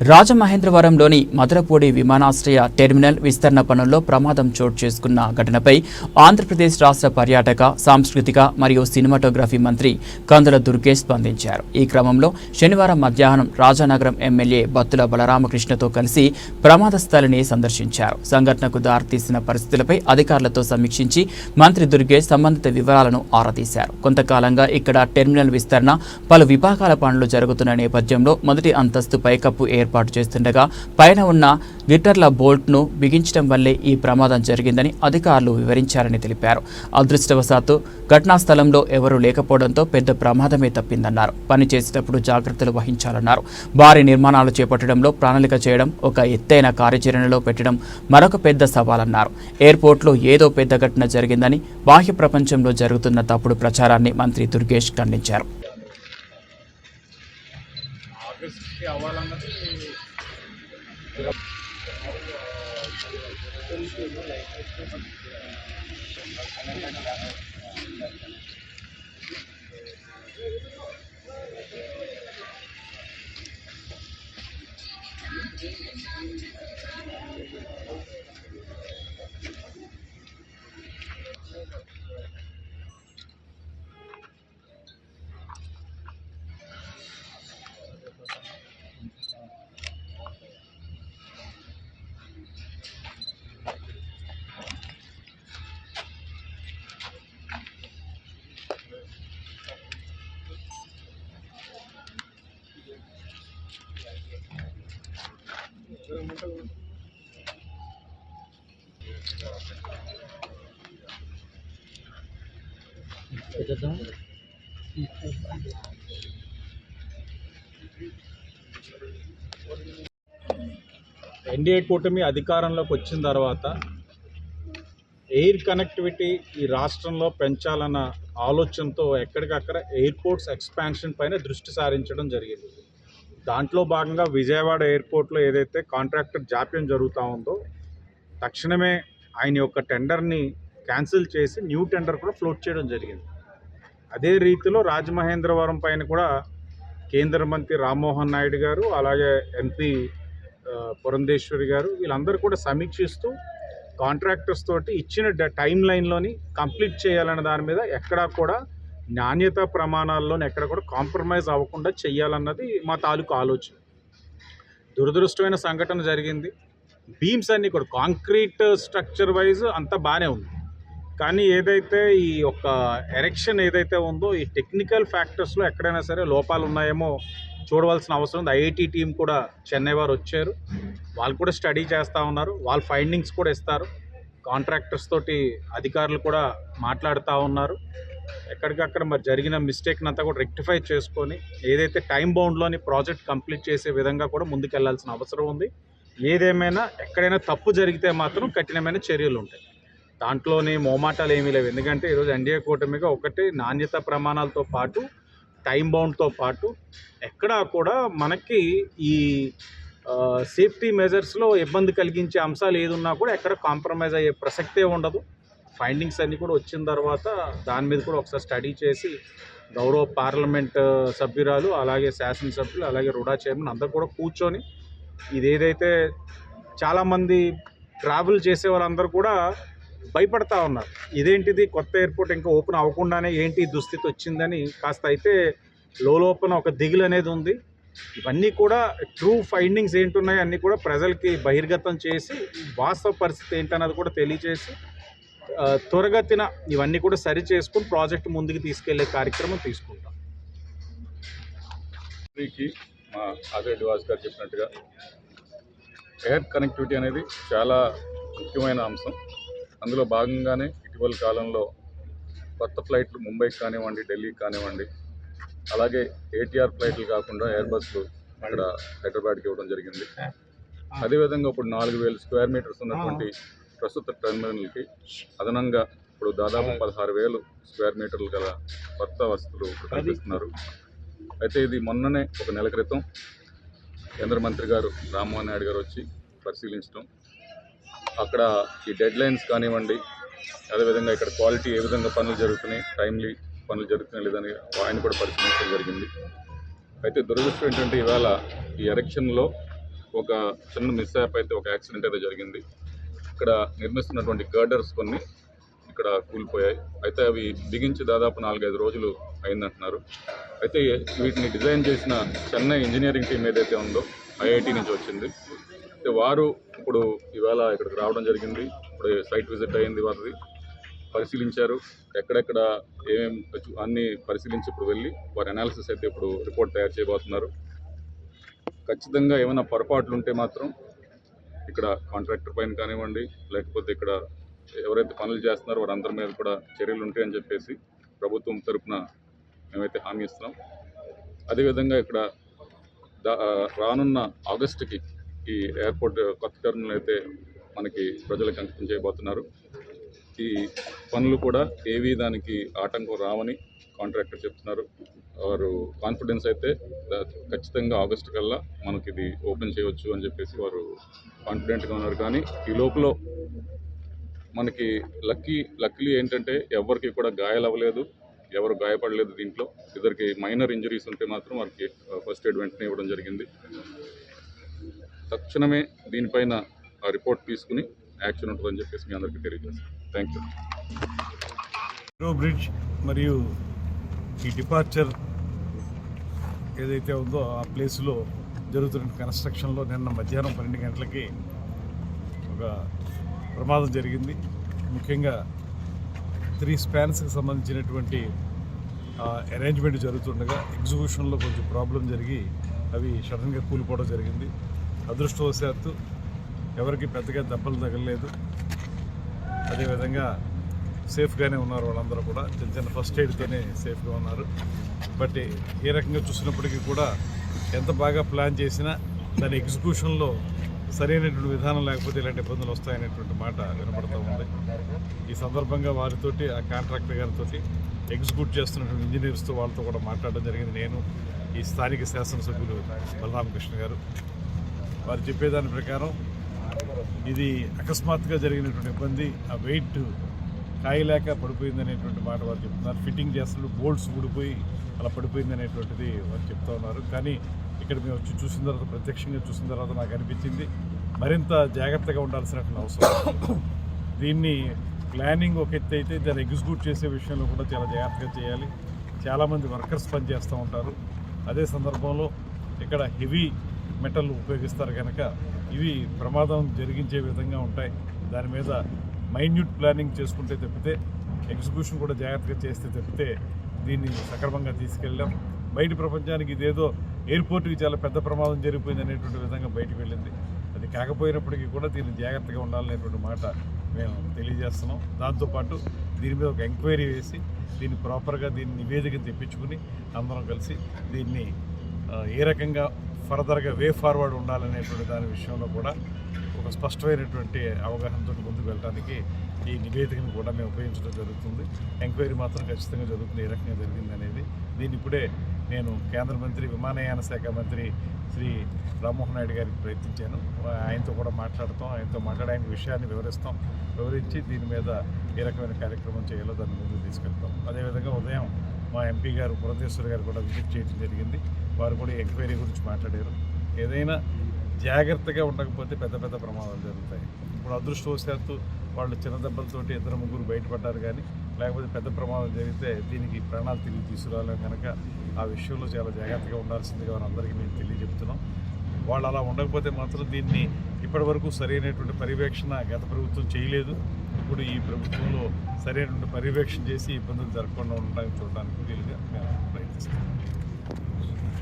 రాజమహేంద్రవరంలోని మధురపూడి విమానాశ్రయ టెర్మినల్ విస్తరణ పనుల్లో ప్రమాదం చోటు చేసుకున్న ఘటనపై ఆంధ్రప్రదేశ్ రాష్ట్ర పర్యాటక సాంస్కృతిక మరియు సినిమాటోగ్రఫీ మంత్రి కందుల దుర్గేష్ స్పందించారు. ఈ క్రమంలో శనివారం మధ్యాహ్నం రాజానగరం ఎమ్మెల్యే బత్తుల బలరామకృష్ణతో కలిసి ప్రమాద స్థలిని సందర్శించారు. సంఘటనకు దారితీసిన పరిస్థితులపై అధికారులతో సమీక్షించి మంత్రి దుర్గేష్ సంబంధిత వివరాలను ఆరా తీశారు. కొంతకాలంగా ఇక్కడ టెర్మినల్ విస్తరణ పలు విభాగాల పనులు జరుగుతున్న నేపథ్యంలో మొదటి అంతస్తు పైకప్పు ఏర్పాటు ఏర్పాటు చేస్తుండగా పైన ఉన్న గిట్టర్ల బోల్ట్ను బిగించడం వల్లే ఈ ప్రమాదం జరిగిందని అధికారులు వివరించారని తెలిపారు. అదృష్టవశాత్తు ఘటనా స్థలంలో ఎవరూ లేకపోవడంతో పెద్ద ప్రమాదమే తప్పిందన్నారు. పని చేసేటప్పుడు జాగ్రత్తలు వహించాలన్నారు. భారీ నిర్మాణాలు చేపట్టడంలో ప్రణాళిక చేయడం ఒక ఎత్తైన కార్యాచరణలో పెట్టడం మరొక పెద్ద సవాలన్నారు. ఎయిర్పోర్ట్లో ఏదో పెద్ద ఘటన జరిగిందని బాహ్య ప్రపంచంలో జరుగుతున్న తప్పుడు ప్రచారాన్ని మంత్రి దుర్గేష్ ఖండించారు. ఆఫీస్కి అవ్వాలన్నది Thank you. ఎన్డీఏ కూటమి అధికారంలోకి వచ్చిన తర్వాత ఎయిర్ కనెక్టివిటీ ఈ రాష్ట్రంలో పెంచాలన్న ఆలోచనతో ఎక్కడికక్కడ ఎయిర్పోర్ట్స్ ఎక్స్పాన్షన్ పైన దృష్టి సారించడం జరిగింది. దాంట్లో భాగంగా విజయవాడ ఎయిర్పోర్ట్లో ఏదైతే కాంట్రాక్టర్ జాప్యం జరుగుతూ ఉందో తక్షణమే ఆయన యొక్క టెండర్ని క్యాన్సిల్ చేసి న్యూ టెండర్ కూడా ఫ్లోట్ చేయడం జరిగింది. అదే రీతిలో రాజమహేంద్రవరం పైన కూడా కేంద్ర మంత్రి రామ్మోహన్ నాయుడు గారు అలాగే ఎంపీ పురంధేశ్వరి గారు వీళ్ళందరూ కూడా సమీక్షిస్తూ కాంట్రాక్టర్స్ తోటి ఇచ్చిన టైం లైన్లోని కంప్లీట్ చేయాలనే దాని మీద ఎక్కడా కూడా నాణ్యత ప్రమాణాల్లోనే ఎక్కడ కూడా కాంప్రమైజ్ అవ్వకుండా చెయ్యాలన్నది మా తాలూకు ఆలోచన. దురదృష్టమైన సంఘటన జరిగింది. బీమ్స్ అన్నీ కూడా కాంక్రీట్ స్ట్రక్చర్ వైజ్ అంతా బాగానే ఉంది. కానీ ఏదైతే ఈ యొక్క ఎరెక్షన్ ఏదైతే ఉందో ఈ టెక్నికల్ ఫ్యాక్టర్స్లో ఎక్కడైనా సరే లోపాలు ఉన్నాయేమో చూడవలసిన అవసరం ఉంది. ఐఐటి టీం కూడా చెన్నై వారు వచ్చారు. వాళ్ళు కూడా స్టడీ చేస్తూ ఉన్నారు. వాళ్ళ ఫైండింగ్స్ కూడా ఇస్తారు. కాంట్రాక్టర్స్ తోటి అధికారులు కూడా మాట్లాడుతూ ఉన్నారు. ఎక్కడికక్కడ మరి జరిగిన మిస్టేక్ని అంతా కూడా రెక్టిఫై చేసుకొని ఏదైతే టైం బౌండ్లోని ప్రాజెక్ట్ కంప్లీట్ చేసే విధంగా కూడా ముందుకెళ్ళాల్సిన అవసరం ఉంది. ఏదేమైనా ఎక్కడైనా తప్పు జరిగితే మాత్రం కఠినమైన చర్యలు ఉంటాయి. దాంట్లోని మోమాటాలు ఏమీ లేవు. ఎందుకంటే ఈరోజు ఎన్డీఏ కూటమిగా ఒకటి నాణ్యత ప్రమాణాలతో పాటు టైం బౌండ్తో పాటు ఎక్కడా కూడా మనకి ఈ సేఫ్టీ మెజర్స్లో ఇబ్బంది కలిగించే అంశాలు ఏదున్నా కూడా ఎక్కడ కాంప్రమైజ్ అయ్యే ప్రసక్తే ఉండదు. ఫైండింగ్స్ అన్నీ కూడా వచ్చిన తర్వాత దాని మీద కూడా ఒకసారి స్టడీ చేసి గౌరవ పార్లమెంట్ సభ్యురాలు అలాగే శాసనసభ్యులు అలాగే రుడా చైర్మన్ అందరూ కూడా కూర్చొని ఇది ఏదైతే చాలామంది ట్రావెల్ చేసే వాళ్ళందరూ కూడా భయపడతా ఉన్నారు. ఇదేంటిది కొత్త ఎయిర్పోర్ట్ ఇంకా ఓపెన్ అవ్వకుండానే ఏంటి దుస్థితి వచ్చిందని కాస్త అయితే లోపల ఒక దిగులు అనేది ఉంది. ఇవన్నీ కూడా ట్రూ ఫైండింగ్స్ ఏంటున్నాయి అన్నీ కూడా ప్రజలకి బహిర్గతం చేసి వాస్తవ పరిస్థితి ఏంటన్నది కూడా తెలియజేసి త్వరగతిన ఇవన్నీ కూడా సరి చేసుకుని ప్రాజెక్ట్ ముందుకు తీసుకెళ్ళే కార్యక్రమం తీసుకుంటాం. మా అదే డివాస్ గారు చెప్పినట్టుగా ఎయిర్ కనెక్టివిటీ అనేది చాలా ముఖ్యమైన అంశం. అందులో భాగంగానే ఇటీవల కాలంలో కొత్త ఫ్లైట్లు ముంబైకి కానివ్వండి ఢిల్లీకి కానివ్వండి అలాగే ఏటీఆర్ ఫ్లైట్లు కాకుండా ఎయిర్ బస్లు ఇక్కడ హైదరాబాద్కి ఇవ్వడం జరిగింది. అదేవిధంగా ఇప్పుడు నాలుగు వేల స్క్వేర్ మీటర్స్ ఉన్నటువంటి ప్రస్తుత టెర్మినల్కి అదనంగా ఇప్పుడు దాదాపు పదహారు వేలు స్క్వేర్ మీటర్లు గల కొత్త వసతులు కల్పిస్తున్నారు. అయితే ఇది మొన్ననే ఒక నెల క్రితం కేంద్ర మంత్రి గారు రామ్మోహన్ నాయుడు గారు వచ్చి పరిశీలించడం. అక్కడ ఈ డెడ్ లైన్స్ కానివ్వండి అదేవిధంగా ఇక్కడ క్వాలిటీ ఏ విధంగా పనులు జరుగుతున్నాయి టైమ్లీ పనులు జరుగుతున్నాయి లేదని ఆయన కూడా పరిశీలించడం జరిగింది. అయితే దురదృష్టం ఏంటంటే ఇవాళ ఈ ఎలక్షన్లో ఒక చిన్న మిస్ అయితే ఒక యాక్సిడెంట్ అయితే జరిగింది. ఇక్కడ నిర్మిస్తున్నటువంటి గర్డర్స్ కొన్ని ఇక్కడ కూలిపోయాయి. అయితే అవి బిగించి దాదాపు నాలుగైదు రోజులు అయిందంటున్నారు. అయితే వీటిని డిజైన్ చేసిన చెన్నై ఇంజనీరింగ్ టీం ఏదైతే ఉందో ఐఐటి నుంచి వచ్చింది. అయితే వారు ఇప్పుడు ఇవాళ ఇక్కడికి రావడం జరిగింది. ఇప్పుడు సైట్ విజిట్ అయింది వారిది. పరిశీలించారు. ఎక్కడెక్కడ ఏమేమి అన్ని పరిశీలించి ఇప్పుడు వెళ్ళి వారి అనాలిసిస్ అయితే ఇప్పుడు రిపోర్ట్ తయారు చేయబోతున్నారు. ఖచ్చితంగా ఏమైనా పొరపాట్లు ఉంటే మాత్రం ఇక్కడ కాంట్రాక్టర్ పైన కానివ్వండి లేకపోతే ఇక్కడ ఎవరైతే పనులు చేస్తున్నారో వారందరి మీద కూడా చర్యలు ఉంటాయని చెప్పేసి ప్రభుత్వం తరఫున మేమైతే హామీ ఇస్తున్నాం. అదేవిధంగా ఇక్కడ దా రానున్న ఆగస్టుకి ఈ ఎయిర్పోర్ట్ కొత్త టర్మినల్ అయితే మనకి ప్రజలకు అంకితం చేయబోతున్నారు. ఈ పనులు కూడా ఏవి దానికి ఆటంకం రావని కాంట్రాక్టర్ చెప్తున్నారు. వారు కాన్ఫిడెన్స్ అయితే ఖచ్చితంగా ఆగస్టు కల్లా మనకి ఇది ఓపెన్ చేయవచ్చు అని చెప్పేసి వారు కాన్ఫిడెంట్గా ఉన్నారు. కానీ ఈ లోపల మనకి లక్కీ లక్కీ ఏంటంటే ఎవరికి కూడా గాయాలు అవ్వలేదు. ఎవరు గాయపడలేదు దీంట్లో. ఇద్దరికి మైనర్ ఇంజరీస్ ఉంటే మాత్రం వారికి ఫస్ట్ ఎయిడ్ వెంటనే ఇవ్వడం జరిగింది. తక్షణమే దీనిపైన ఆ రిపోర్ట్ తీసుకుని యాక్షన్ ఉంటుందని చెప్పేసి మీ అందరికీ తెలియజేస్తాను. థ్యాంక్ యూ బ్రిడ్జ్ మరియు ఈ డిపార్చర్ ఏదైతే ఉందో ఆ ప్లేస్లో జరుగుతున్న కన్స్ట్రక్షన్లో నిన్న మధ్యాహ్నం పన్నెండు గంటలకి ఒక ప్రమాదం జరిగింది. ముఖ్యంగా త్రీ స్పాన్స్కి సంబంధించినటువంటి అరేంజ్మెంట్ జరుగుతుండగా ఎగ్జిక్యూషన్లో కొంచెం ప్రాబ్లం జరిగి అవి సడన్గా కూలిపోవడం జరిగింది. అదృష్టవశాత్తు ఎవరికి పెద్దగా దెబ్బలు తగలలేదు. అదేవిధంగా సేఫ్గానే ఉన్నారు వాళ్ళందరూ కూడా. చిన్న చిన్న ఫస్ట్ ఎయిడ్తోనే సేఫ్గా ఉన్నారు. బట్ ఏ రకంగా చూసినప్పటికీ కూడా ఎంత బాగా ప్లాన్ చేసినా దాని ఎగ్జిక్యూషన్లో సరైనటువంటి విధానం లేకపోతే ఇలాంటి ఇబ్బందులు వస్తాయనేటువంటి మాట వినపడుతూ ఉంది. ఈ సందర్భంగా వారితోటి ఆ కాంట్రాక్టర్ గారితో ఎగ్జిక్యూట్ చేస్తున్నటువంటి ఇంజనీర్స్తో వాళ్ళతో కూడా మాట్లాడడం జరిగింది. నేను ఈ స్థానిక శాసనసభ్యులు బలరామకృష్ణ గారు. వారు చెప్పేదాని ప్రకారం ఇది అకస్మాత్తుగా జరిగినటువంటి ఇబ్బంది. ఆ వెయిట్ కాయలేక పడిపోయింది అనేటువంటి మాట వారు చెప్తున్నారు. ఫిట్టింగ్ చేస్తున్నప్పుడు బోల్ట్స్ ఊడిపోయి అలా పడిపోయింది అనేటువంటిది వారు చెప్తా ఉన్నారు. కానీ ఇక్కడ మేము వచ్చి చూసిన తర్వాత ప్రత్యక్షంగా చూసిన తర్వాత నాకు అనిపించింది మరింత జాగ్రత్తగా ఉండాల్సినటువంటి అవసరం దీన్ని ప్లానింగ్ ఒక ఎత్తు అయితే దాన్ని ఎగ్జిక్యూట్ చేసే విషయంలో కూడా చాలా జాగ్రత్తగా చేయాలి. చాలామంది వర్కర్స్ పనిచేస్తూ ఉంటారు. అదే సందర్భంలో ఇక్కడ హెవీ మెటల్ ఉపయోగిస్తారు కనుక ఇవి ప్రమాదం జరిగించే విధంగా ఉంటాయి. దాని మీద మైన్యూట్ ప్లానింగ్ చేసుకుంటే తప్పితే ఎగ్జిక్యూషన్ కూడా జాగ్రత్తగా చేస్తే తప్పితే దీన్ని సక్రమంగా తీసుకెళ్ళాం. బయట ప్రపంచానికి ఇదేదో ఎయిర్పోర్ట్కి చాలా పెద్ద ప్రమాదం జరిగిపోయింది అనేటువంటి విధంగా బయటకు వెళ్ళింది. అది కాకపోయినప్పటికీ కూడా దీన్ని జాగ్రత్తగా ఉండాలనేటువంటి మాట మేము తెలియజేస్తున్నాం. దాంతోపాటు దీని మీద ఒక ఎంక్వైరీ వేసి దీన్ని ప్రాపర్గా దీన్ని నివేదిక తెప్పించుకుని అందరం కలిసి దీన్ని ఏ రకంగా ఫర్దర్గా వే ఫార్వర్డ్ ఉండాలనేటువంటి దాని విషయంలో కూడా ఒక స్పష్టమైనటువంటి అవగాహనతో ముందుకు వెళ్ళడానికి ఈ నివేదికను కూడా మేము ఉపయోగించడం జరుగుతుంది. ఎంక్వైరీ మాత్రం ఖచ్చితంగా జరుగుతుంది. ఏ రకంగా జరిగింది అనేది దీన్ని ఇప్పుడే నేను కేంద్ర మంత్రి విమానయాన శాఖ మంత్రి శ్రీ రామ్మోహన్ నాయుడు గారికి ప్రయత్నించాను. ఆయనతో కూడా మాట్లాడతాం. ఆయనతో మాట్లాడి ఆయన విషయాన్ని వివరిస్తాం. వివరించి దీని మీద ఏ రకమైన కార్యక్రమం చేయాలో దాన్ని ముందుకు తీసుకెళ్తాం. అదేవిధంగా ఉదయం మా ఎంపీ గారు పురంధేశ్వర్ గారు కూడా విజిట్ చేయడం జరిగింది. వారు కూడా ఎంక్వైరీ గురించి మాట్లాడారు. ఏదైనా జాగ్రత్తగా ఉండకపోతే పెద్ద పెద్ద ప్రమాదాలు జరుగుతాయి. ఇప్పుడు అదృష్టవశాత్తు వాళ్ళు చిన్న దెబ్బలతోటి ఇద్దరు ముగ్గురు బయటపడ్డారు కానీ లేకపోతే పెద్ద ప్రమాదం జరిగితే దీనికి ప్రాణాలు తిరిగి తీసుకురాలేం కనుక ఆ విషయంలో చాలా జాగ్రత్తగా ఉండాల్సిందిగా అందరికీ మేము తెలియజెప్తున్నాం. వాళ్ళు అలా ఉండకపోతే మాత్రం దీన్ని ఇప్పటివరకు సరైనటువంటి పర్యవేక్షణ గత ప్రభుత్వం చేయలేదు. ఇప్పుడు ఈ ప్రభుత్వంలో సరైనటువంటి పర్యవేక్షణ చేసి ఇబ్బందులు జరగకుండా ఉండడానికి చూడడానికి వీలుగా మేము ప్రయత్నిస్తున్నాం.